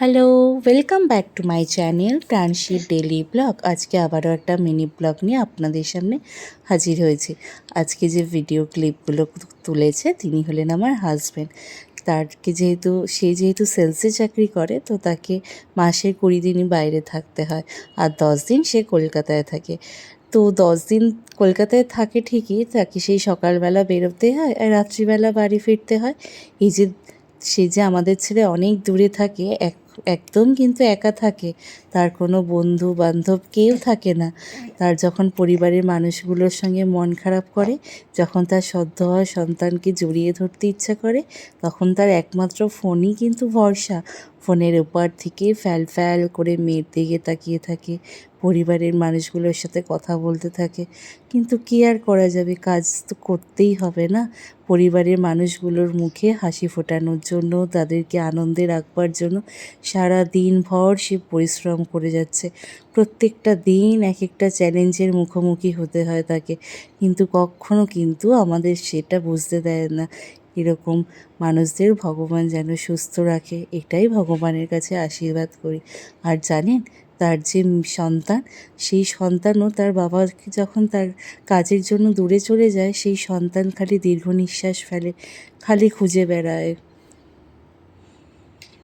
Hello welcome back to my channel Pranshi daily vlog আজকে আবারও একটা মিনি ব্লগ নিয়ে আপনাদের সামনে হাজির হয়েছি। আজকে যে ভিডিও ক্লিপগুলো তুলেছে, তিনি হলেন আমার হাজব্যান্ড তারকে যেহেতু, সে যেহেতু সেলসে চাকরি করে, তো তাকে মাসে কুড়ি দিনই বাইরে থাকতে হয়, আর দশ দিন সে কলকাতায় থাকে। তো দশ দিন কলকাতায় থাকে ঠিকই, তাকে সেই সকালবেলা বেরোতে হয়, আর রাত্রিবেলা বাড়ি ফিরতে হয়। এই যে, সে যে আমাদের ছেড়ে অনেক দূরে থাকে, এক একদম কিন্তু একা থাকে। তার কোনো বন্ধু বান্ধব কেউ থাকে না। তার যখন পরিবারের মানুষগুলোর সঙ্গে মন খারাপ করে, যখন তার সদ্য হওয়া সন্তানকে জড়িয়ে ধরতে ইচ্ছা করে, তখন তার একমাত্র ফোনই কিন্তু ভরসা। ফোনের ওপার থেকে ফ্যাল ফ্যাল করে মেয়ের দিকে তাকিয়ে থাকে। পরিবারের মানুষগুলোর সাথে কথা বলতে থাকে। কিন্তু কী আর করা যাবে? কাজ তো করতেই হবে না। পরিবারের মানুষগুলোর মুখে হাসি ফোটানোর জন্য, তাদেরকে আনন্দে রাখবার জন্য সারা দিন ভর সে পরিশ্রম করে যাচ্ছে। প্রত্যেকটা দিন এক একটা চ্যালেঞ্জের মুখোমুখি হতে হয় তাকে। কিন্তু কখনো কিন্তু আমাদের সেটা বুঝতে দেয় না। এরকম মানুষদের ভগবান যেন সুস্থ রাখে, এটাই ভগবানের কাছে আশীর্বাদ করি। আর জানেন তার যে সন্তান, সেই সন্তানও তার বাবাকে যখন তার কাজের জন্য দূরে চলে যায়, সেই সন্তান খালি দীর্ঘ নিঃশ্বাস ফেলে, খালি খুঁজে বেড়ায়।